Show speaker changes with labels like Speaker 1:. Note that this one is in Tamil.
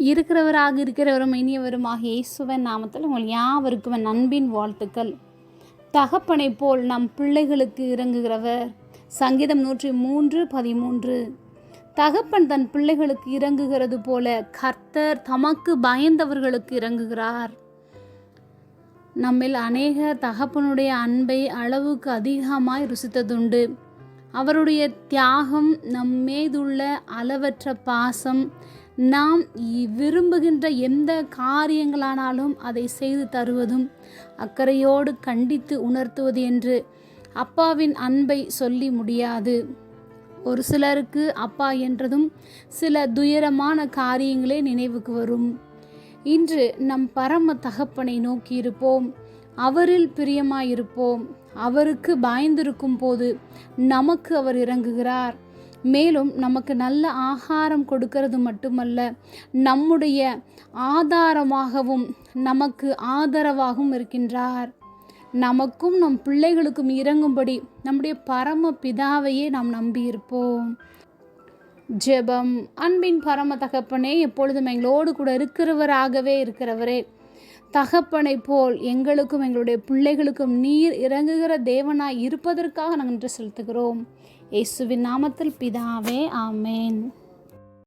Speaker 1: இருக்கிறவராக இருக்கிறவரும் இனியவருமாக இயேசுவன் நாமத்தில் உங்கள் யாவருக்கும் நண்பின் அன்பின் வாழ்த்துக்கள். தகப்பனைப் போல் நம் பிள்ளைகளுக்கு இறங்குகிறவர் சங்கீதம் நூற்றி மூன்று பதிமூன்று. தகப்பன் தன் பிள்ளைகளுக்கு இறங்குகிறது போல கர்த்தர் தமக்கு பயந்தவர்களுக்கு இறங்குகிறார். நம்மில் அநேக தகப்பனுடைய அன்பை அளவுக்கு அதிகமாய் ருசித்ததுண்டு. அவருடைய தியாகம் நம் மீதுள்ள அளவற்ற பாசம் நாம் விரும்புகின்ற எந்த காரியங்களானாலும் அதை செய்து தருவதும் அக்கறையோடு கண்டித்து உணர்த்துவது என்று அப்பாவின் அன்பை சொல்லி முடியாது. ஒரு சிலருக்கு அப்பா என்றதும் சில துயரமான காரியங்களே நினைவுக்கு வரும். இன்று நம் பரம தகப்பனை நோக்கி இருப்போம் அவரில் பிரியமாயிருப்போம். அவருக்கு பயந்திருக்கும் போது நமக்கு அவர் இறங்குகிறார். மேலும் நமக்கு நல்ல ஆகாரம் கொடுக்கிறது மட்டுமல்ல நம்முடைய ஆதாரமாகவும் நமக்கு ஆதரவாகவும் இருக்கின்றார். நமக்கும் நம் பிள்ளைகளுக்கும் இறங்கும்படி நம்முடைய பரம பிதாவையே நாம் நம்பியிருப்போம். ஜெபம். அன்பின் பரம தகப்பனே எப்பொழுதும் எங்களோடு கூட இருக்கிறவராகவே இருக்கிறவரே தகப்பனை போல் எங்களுக்கும் எங்களுடைய பிள்ளைகளுக்கும் நீர் இறங்குகிற தேவனாய் இருப்பதற்காக நாங்கள் நன்றி செலுத்துகிறோம். இயேசுவின் நாமத்தில் பிதாவே ஆமேன்.